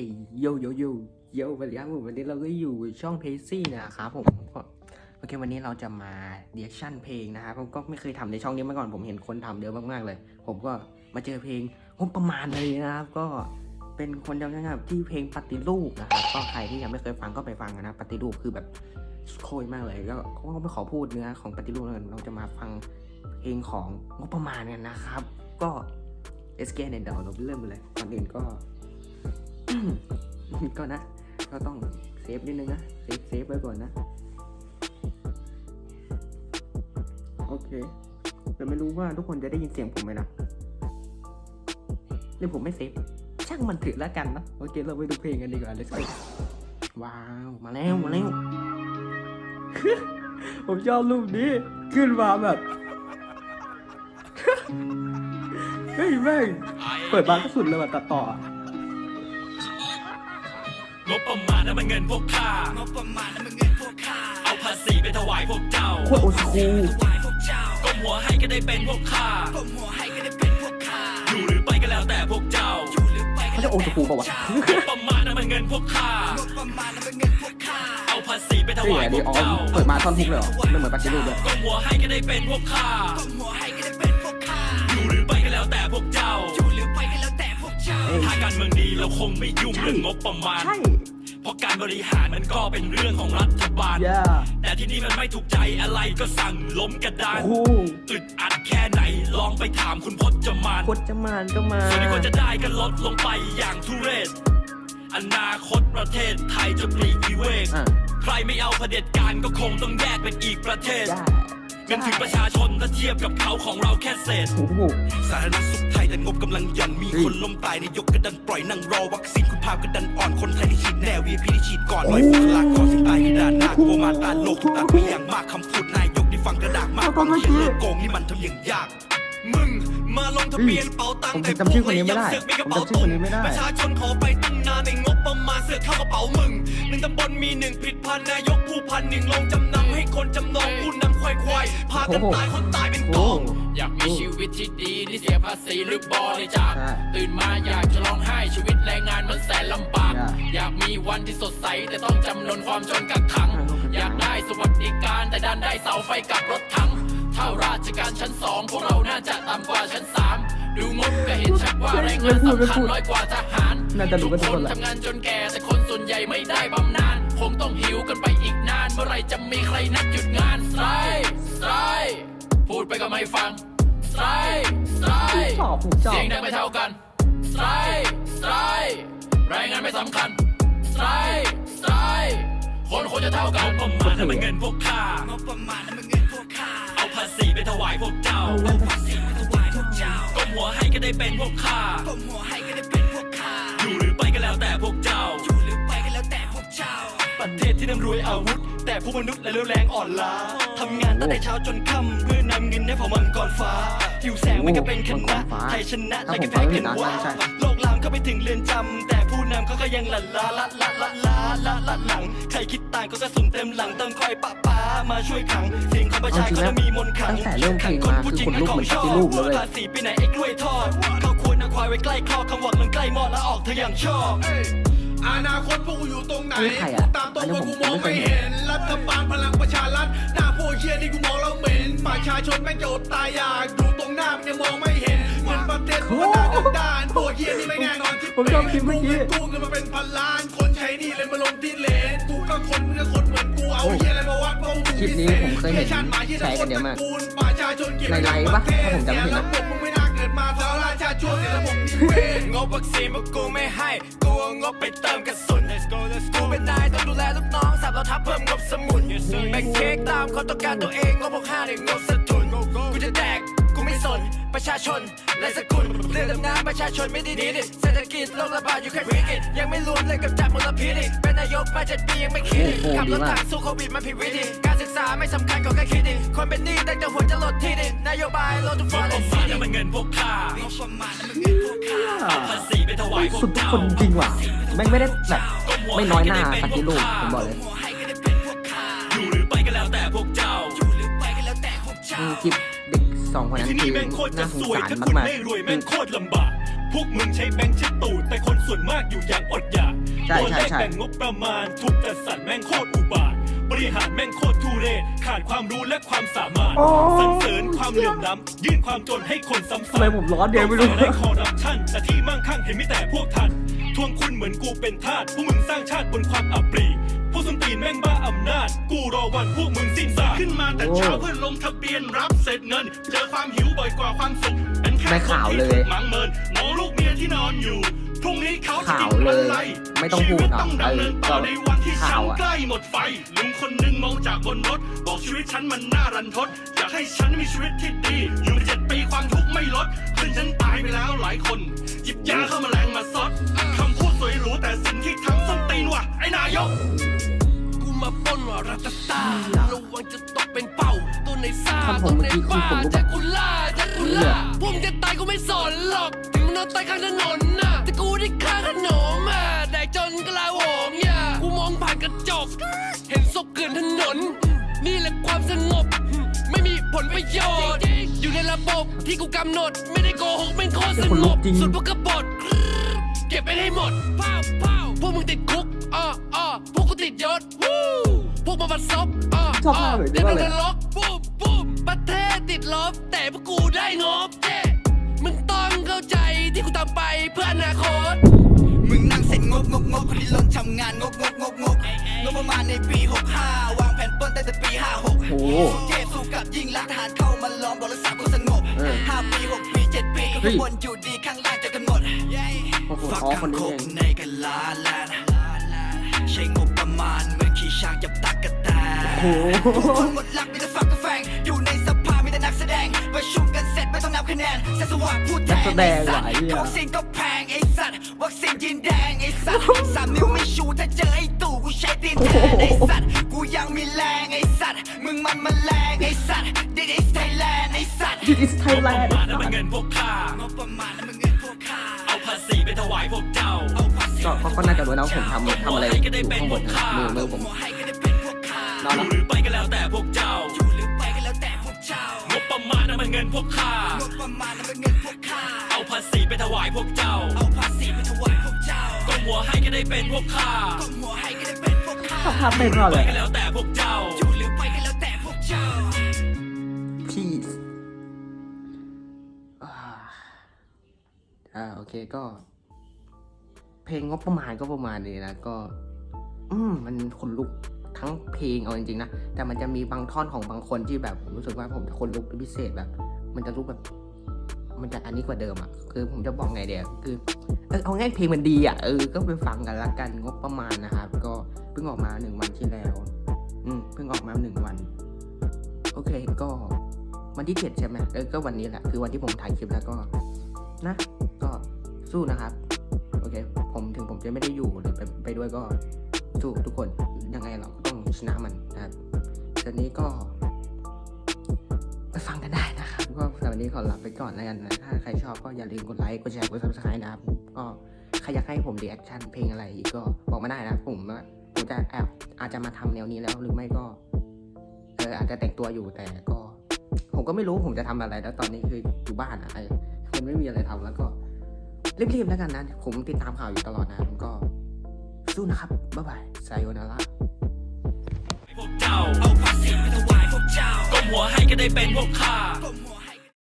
อ้โยโยโยโยวัสดีครับผมวันนี้เราก็อยู่ช่องเพซี่นะครับผมโอเควันนี้เราจะมาเดียชั่นเพลงนะครับผมก็ไม่เคยทำในช่องนี้มาก่อนผมเห็นคนทำเยอะมากๆเลย ผมก็มาเจอเพลงงบประมาณเลยนะครับ ก็เป็นคนจำได้ครับที่เพลงปฏิรูปนะครับก็ใครที่ยังไม่เคยฟังก็ไปฟังนะปฏิรูปคือแบบโคตรมากเลยก็ก็ไม่ขอพูดเนื้อของปฏิรูปแล้วกันเราจะมาฟังเพลงของงบประมาณกันนะครับ ก็เอสเกนเดี๋ยวเราเริ่มเลยก่อนอื่นก็ ก็นะ ก็ต้องเซฟนิดนึงนะ เซฟเซฟไว้ก่อนนะ โอเค แต่ไม่รู้ว่าทุกคนจะได้ยินเสียงผมไหมนะหรือผมไม่เซฟ ช่างมันถือแล้วกันนะโอเค เราไปดูเพลงกันดีกว่า let's go ว้าว มาแล้ว มาแล้ว ผมชอบรูปนี้ ขึ้นมาแบบ เฮ้ยแม่ง เปิดมาก็สุดเลยว่ะตัดต่อ งบประมาณนั้นมันเงินพวกข้างบประมาณนั้นมันเงินพวกข้าเอาภาษีไปถวายพวกเจ้าโคตรโอสคูถวายพวกเจ้าก้มหัวให้ก็ได้เป็นพวกข้าก้มหัวให้ก็ได้เป็นพวกข้าอยู่หรือไปก็แล้วแต่พวกเจ้าอยู่หรือไปเขาจะโอสคูป่าวะงบประมาณนั้นมันเงินพวกข้างบประมาณนั้นมันเงินพวกข้าเอาภาษีไปถเฮ้ยวายพดีวกอ๋อเจ้าเปิดมาท่อนทุกเลยเหรอไม่เหมือนปฏิรูปเลยก้มหัวให้ก็ได้เป็นพวกข้าก้มหัวให้ก็ได้เป็นพวกข้าอยู่หรือไปก็แล้วแต่พวกเจ้า อยู่หรือไปก็แล้วแต่พวกเจ้า ถ้าการเมืองดีเราคงไม่ยุ่งเรื่องงบประมาณ ใช่ เพราะการบริหารมันก็เป็นเรื่องของรัฐบาลย่าแต่ที่นี่มันไม่ถูกใจอะไรก็สั่งล้มกระดานโอ้โหอึดอัดแค่ไหนลองไปถามคุณพจมานพจมานก็มาส่วนที่ควรจะได้ก็ลดลงไปอย่างทุเรศ อนาคตประเทศไทยจะปลีกวิเวกอะใครไม่เอาเผด็จการก็คงต้องแยกเป็นอีกประเทศย่า เงินถึงประชาชนถ้าเทียบกับเขาของเราแค่เศษโอ้โหสาธารณสุขไทยแต่งบกำลังหย่อนมีเฮ้ยคนล้มตายนายกกระดันปล่อยนั่งรอวัคซีนคุณภาพกระดันอ่อนคนไทยที่ฉีดแน่วีพีที่ฉีดก่อนโอ้ร้อยบุคลากรสิ่งตายที่ด่านหน้ากลัวมาตาโลกถูกตัดไปอย่างมากคำพูดนายกที่ฟังกระดากมากเอาตบาอนงเมื่อทีกี้เลิกโกงนี่มันทำอย่างยาก มึงมาลงทะเบียนเป๋าตังผมค์แต่จำชื่อคนนี้ไม่ได้เสือกมีกระผมเป๋าจำชื่อคนนี้ไม่ได้ประชาชนขอไปตั้งนานในงบประมาณเสือกเข้ากระเป๋ามึงหนึ่งตำบลมีหนึ่งผิดพันนายกผู้พั นหนึ่งลงจำนำให้คนจำนองผู้นำควายควายพากันตายคนตายเป็นกโอ้องโหอยากมีชีวิตที่ดีที่เสียภาษีหรือบริจาคใช่ตื่นมาอยากจะร้องไห้ชีวิตแรงงานมันแสนลำบากใช่อยากมีวันที่สดใสแต่ต้องจำนนความจนกักขังใช่อยากได้สวัสดิการแต่ดันได้เสาไฟกับรถถังเท่าราชการชั้นสองพวกเราน่าจะต่ำกว่าชั้นสามดูงบก็เห็นชัดว่าแรงงานสำคัญน้อยกว่าทหารน่าจะรู้กันทุทุกกคคนนแหละทำงานจนแก่แต่คนส่วนใหญ่ไม่ได้บำนาญคง ต้องหิวกันไปอีกนาน เมื่อไรจะมีใครนัดหยุดงานสไตร์สไตร์พูดไปก็ไม่ฟังสไตร์สไตร์ชอบผมชอบ เสียงดังไม่เท่ากันสไตร์สไตร์แรงงานไม่สำคัญสไตร์สไตร์คนควรจะเท่ากันงบประมาณนั้นมันเงินพวกข้างบประมาณนั้นมันเงินพวกข้าเอาภาษีไปถวายพวกเจ้าเอาภาษีไปถวายพวกเจ้าก้มหัวให้ก็ได้เป็นพวกข้าก้มหัวให้ก็ได้เป็นพวกข้าอยู่หรือไปก็แล้วแต่พวก ประเทศที่ร่ำรวยอาวุธ แต่ผู้มนุษย์และเร็วแรงอ่อนล้าทำงานตั้งแต่เช้าจนค่ำเพื่อนำเงินให้เผ่ามังกรฟ้าหิวแสงไม่ก็เป็นคณะไทยชนะและก็แพ้กันว่าโลกลามเข้าไปถึงเรือนจำแต่ผู้นำเขาก็ยังหลั่นล้าละละละละละละหลังใครคิดต่างก็กระสุนเต็มหลังต้องคอยปะป้ามาช่วยขังเสียงของประชาชนมีมนต์ขลังตั้งแต่เริ่มเพลงมาคือคนลุกเหมือนปฏิรูปเลยเว้ยภาษีไปไหนไอ้กล้วยทอดเขาควรเอาควายไว้ใกล้คอกคำหวังมันใกล้หมอดแล้วออกเธออย่างชอบ อนาคตพวกกูอยู่ตรงไหน นี่ใครอะตามตรงอันนี้ว่าผมกูมองไม่เคไม่ยเห็เห็นนรัฐบาลพลังประชารัฐหน้าพวกเชียนี่กูมองแล้วเหม็นประชาชนแม่งจะอดตายอยากอยู่ตรงหน้ามันยังมองไม่เห็นเงินประเทศกูก็ด่าดันดานพวกเชียนี่ไม่แน่นอนที่ผมชอบคลิปเมื่อกี้ กูเงินมาเป็นพันล้าน คนใช้หนี่เลยมาลงที่เลนกูก็คนมึงก็คนเหมือนกูเอาเฮียอะไรมาวัดเพราะกูคลิปนี้ผมเคยเห็นชาติหมาเฮียแชร์กันเยอะมากตระกูลประชาชนเกลียดในไลฟ์ปะถ้าผมจำไม่ผิดนะ ระบบมึงไม่น่าเกิดมาเพราะราชาชนในระบบนิเวศงบวัคซีนพวกกูไม่ให้กูเอา งบไปเติมกระสุนกูเป็นนายต้องดูแลลูกน้องสับเราทับเพิ่มงบสมุนแบ่งเค้กตามความต้องการตัวเองงบพวกห้าเนี่ยงบสะทุนกูจะแดกกูไม่สน ประชาชนและสกุลเรื่องดำน้ำประชาชนไม่ได้ดีดิเศรษฐกิจโลกระบาดอยู่แค่วิกฤตยังไม่รวมเลยกับจับมลพิษอีกเป็นนายกมาเจ็ดปียังไม่คิดอีกโอ้โหขับรถดีมากถังสู้โควิดมันผิดวิธีการศึกษาไม่สำคัญก็แค่คิดดิคนเป็นหนี้ตั้งแต่หัวจะหลดที่ดินนโยบายลดทุกงฟอบร์ปเรระนมาณซีนั้นมันเงินพวกข้างบประมาณนั้นมันเงินพวกข้าเอาภาษีไปถวายพวสุกดทุกเจ้าคนจริงว่ะแม่งไม่ได้แบบไม่น้อยหน้าปฏิรูปผมบอกเลยหัวให้ก็ได้เป็นพวกข้าอยู่หรือไปก็แล้วแต่พวกเจ้าอยู่หรือไปก็แล้วแต่พวกเจ้าอืมคลิปเด็ก สองคนนั้นที่คืนี่อแม่งโคตรจะน่าสงสวย สารถ้าคุณมากไม่รวยๆแม่งโคตรลำบาก พวกมึงใช้แบงค์เช็ดตูดแต่คนส่วนมากอยู่อย่างอดอยากใช่ตัวใช่เลขใช่ แบ่งงบประมาณถูกจัดสรรแม่งโคตรอุบาท บริหารแม่งโคตรทุเรศขาดความรู้และความสามารถสรรเสริญความเหลื่อมล้ำยื่นความจนให้คนซ้ำทำไมผมร้อนเดียวไม่รู้ได้คอร์รัปชันแต่ที่มั่งคั่งเห็นไม่แต่พวกท่านทวงคุณเหมือนกูเป็นทาสพวกมึงสร้างชาติบนความอับปรีพวกสมตีนแม่งบ้าอำนาจ กูรอวันพวกมึง แต่เช้าเพื่อลงทะเบียนรับเสร็จเงิน เจอความหิวบ่อยกว่าความสุขเป็นแค่ไม่คนข่าวที่เลยถูกหมังเมินมองลูกเมียที่นอนอยู่พรุ่งนี้เขาจะข่าวกินเลอะยไรไม่ต้องพูดชีวิตหรอกต้องดำเนินต่อเออในวันที่ฉัข่านวอะใกล้หมดไฟลุงคนหนึ่งมองจากบนรถ บอกชีวิตฉันมันน่ารันทด อยากให้ฉันมีชีวิตที่ดี อยู่มาเจ็ดปีความทุกข์ไม่ลดเพื่อนฉันตายไปแล้วหลายคน หยิบยาเข้ามาแรงมาซดคำพูดสวยหรูแต่สิ่งที่ทำส้นตีนว่ะไอ้นายก กูมาปล้นว่ารัตตาระวังจะต ในซ่าคำผตัมวเมื่ในอกี้คือบ้าผมรู้แจ็คกูล่าแจ็คกูล่าพวกมึงจะตายกูไม่สนหรอกถึงมึงนอนตายข้างถนนน่ะแต่กูได้ค่าขนมอะแดกจนกลาโหมอย่ากูมองผ่านกระจก เห็นศพเกลื่อนถนน นี่แหละความสงบ ไม่มีผลประโยชน์ อยู่ในระบบที่กูกำหนด ไม่ได้โกหกไม่งโคตรสคนงลุบกจริงสุดพวกกบฏเก็บไปให้หมดเผาเผาพวกมึงติดคุกอ่าอ่าพวกกูติดยศวู้พวกมาบัดซบอ่าชอบมากเลยเดินว่าทางเลยนรก ดลบ แต่พวกกูได้งบเจมึงต้องเข้าใจที่กูทำไปเพื่ออนาคต มึงนั่งเซ็นงกงกงกคนที่ลงทำงานงกงกงกงกงบประมาณในปี 65 วางแผนปล้นตั้งแต่ปี 56โอ้โหสู้เทพสู้กับยิงลักทหารเข้ามาล้อมบอกรักษาความสงบเออ5ปี 6 ปี 7 ปีก็เฮ้ข้างบนอยู่ดีข้างล่างจะกำหนด โอ้โหฟักอ๋อคนคำนี้คเองในกันล้านล้านใช้งบประมาณเหมือนขี่ช้างจับตักกะแตนโอ้โห คนหมดลักมีแต่ฝัก งประชุมกันเสร็จไม่ต้องนับคะแนนแสสว่างพูดแทนักนแสดงไอ้สัตว่ะไอ้เหี้ย วัคซีนก็แพงไอ้สัตว์วัคซีนยินแดงไอ้สัตว์สามนิ้วไม่ชูถ้าเจอไอ้ตู่กูใช้ตีนแทนไอ้สัตว์กูยังมีแรงไอ้สัตว์มึงมันแมาแรงไอ้สัตว์ This is Thailand ไอ้สัตว์ This is งบ Thailand ประมาณนั้นมันเงินพวกข้างบประมาณนั้นมันเงินพวกข้าเอาภาษีไปถวายพวกเจ้าเอาภาษีก็เขาก็น่าจะรู้นะว่าผมทำทำอะไรอยู่ข้างบนนะมือมือผมหัวให้ก็ได้เป็นพวกข้า นอนอยู่ละหรือไปก็แล้วแต่พวกเจ้า งินพวกข้างบประมาณนั้นมันเงินพวกข้าเอาภาษีไปถวายพวกเจ้าเอาภาษีไปถวายพวกเจ้าก้มหัวให้ก็ได้เป็นพวกข้าก้มหัวให้ก็ได้เป็นพวกข้าภาพเป็นเพราะอะไรไปก็แล้วแต่พวกเจ้าอยู่หรือไปก็แล้วแต่พวกเจ้า peace อ่าอ่าโอเคก็ เพลงงบประมาณก็ประมาณนี้นะก็ อืมมันขนลุกทั้งเพลงเอาจริงๆนะแต่มันจะมีบางท่อนของบางคนที่แบบผมรู้สึกว่าผมจะขนลุกเป็นพิเศษแบบ มันจะลุกแบบ มันจะอันนี้กว่าเดิมอะ คือผมจะบอกไงเดี๋ยวคือเออเอาง่ายเพลงมันดีอะเออก็ไปฟังกันละกันงบประมาณนะครับ ก็เพิ่งออกมาหนึ่งวันที่แล้ว อืมเพิ่งออกมาหนึ่งวัน โอเคก็วันที่เจ็ดใช่ไหมเออก็วันนี้แหละคือวันที่ผมถ่ายคลิปแล้วก็ นะ ก็สู้นะครับ โอเค ผมถึงผมจะไม่ได้อยู่หรือไปไปด้วยก็สู้ทุกคนยังไงเราก็ต้องชนะมันนะครับตอนนี้ก็ นี้ขอลาไปก่อนแล้วกันนะ ถ้าใครชอบก็อย่าลืมกดไลค์ กดแชร์ กด subscribe นะครับ ก็ใครอยากให้ผมรีแอคชั่นเพลงอะไรอีกก็บอกมาได้นะผมว่าผมจะแอบอาจจะมาทำแนวนี้แล้วหรือไม่ก็เอออาจจะแต่งตัวอยู่แต่ก็ ผมก็ไม่รู้ผมจะทำอะไรแล้วตอนนี้คืออยู่บ้านอะไอมันไม่มีอะไรทำแล้วก็รีบๆแล้วกันนะ ผมติดตามข่าวอยู่ตลอดนะผมก็สู้นะครับ บ๊ายบายไซโอนาระพวกเจ้าเอาภาษีไปถวายพวกเจ้าก้มหัวให้ก็ได้เป็นพวกข้า